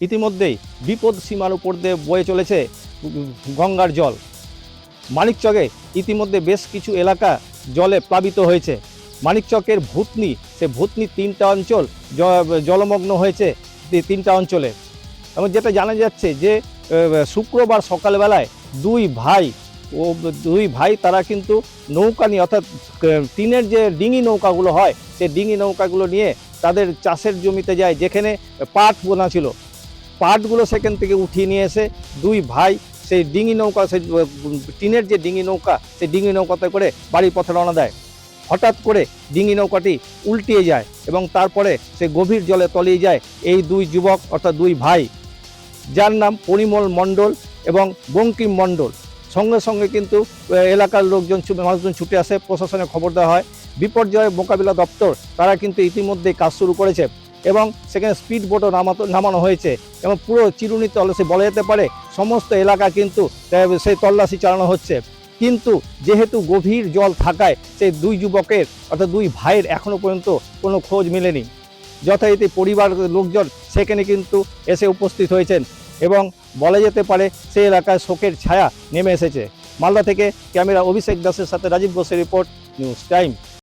ইতিমধ্যেই বিপদ সীমার উপর দিয়ে বয়ে চলেছে গঙ্গার জল। মানিকচকে ইতিমধ্যে বেশ কিছু এলাকা জলে প্লাবিত হয়েছে। মানিকচকের ভূতনি, সে ভূতনি তিনটা অঞ্চল জলমগ্ন হয়েছে তিনটা অঞ্চলে। এবং যেটা জানা যাচ্ছে যে শুক্রবার সকালবেলায় দুই ভাই, ও, দুই ভাই তারা কিন্তু নৌকা নিয়ে, অর্থাৎ টিনের যে ডিঙি নৌকাগুলো হয় সেই ডিঙি নৌকাগুলো নিয়ে তাদের চাষের জমিতে যায়, যেখানে পাট বোনা ছিল। পাটগুলো সেখান থেকে উঠিয়ে নিয়ে এসে দুই ভাই সেই ডিঙি নৌকা, সেই টিনের যে ডিঙি নৌকা, সেই ডিঙি নৌকাতে করে বাড়ির পথে রওনা দেয়। হঠাৎ করে ডিঙি নৌকাটি উল্টিয়ে যায় এবং তারপরে সে গভীর জলে তলিয়ে যায় এই দুই যুবক অর্থাৎ দুই ভাই। যার নাম পরিমল মণ্ডল এবং বঙ্কিম মণ্ডল। সঙ্গে সঙ্গে কিন্তু এলাকার লোকজন মানুষজন ছুটে আসে, প্রশাসনে খবর দেওয়া হয়। বিপর্যয় মোকাবিলা দপ্তর, তারা কিন্তু ইতিমধ্যে কাজ শুরু করেছে। এবং সেখানে স্পিড বোটও নামাতো, নামানো হয়েছে এবং পুরো চিরুনি তল্লাশি বলা যেতে পারে। সমস্ত এলাকা কিন্তু সেই তল্লাশি চালানো হচ্ছে। কিন্তু যেহেতু গভীর জল থাকায় সেই দুই যুবকের অর্থাৎ দুই ভাইয়ের এখনও পর্যন্ত কোনো খোঁজ মেলেনি। যথারীতি পরিবার লোকজন সেখানে কিন্তু এসে উপস্থিত হয়েছেন এবং বলা যেতে পারে সেই এলাকায় শোকের ছায়া নেমে এসেছে। মালদা থেকে ক্যামেরা অভিষেক দাসের সাথে রাজীব ঘোষের রিপোর্ট, নিউজ টাইম।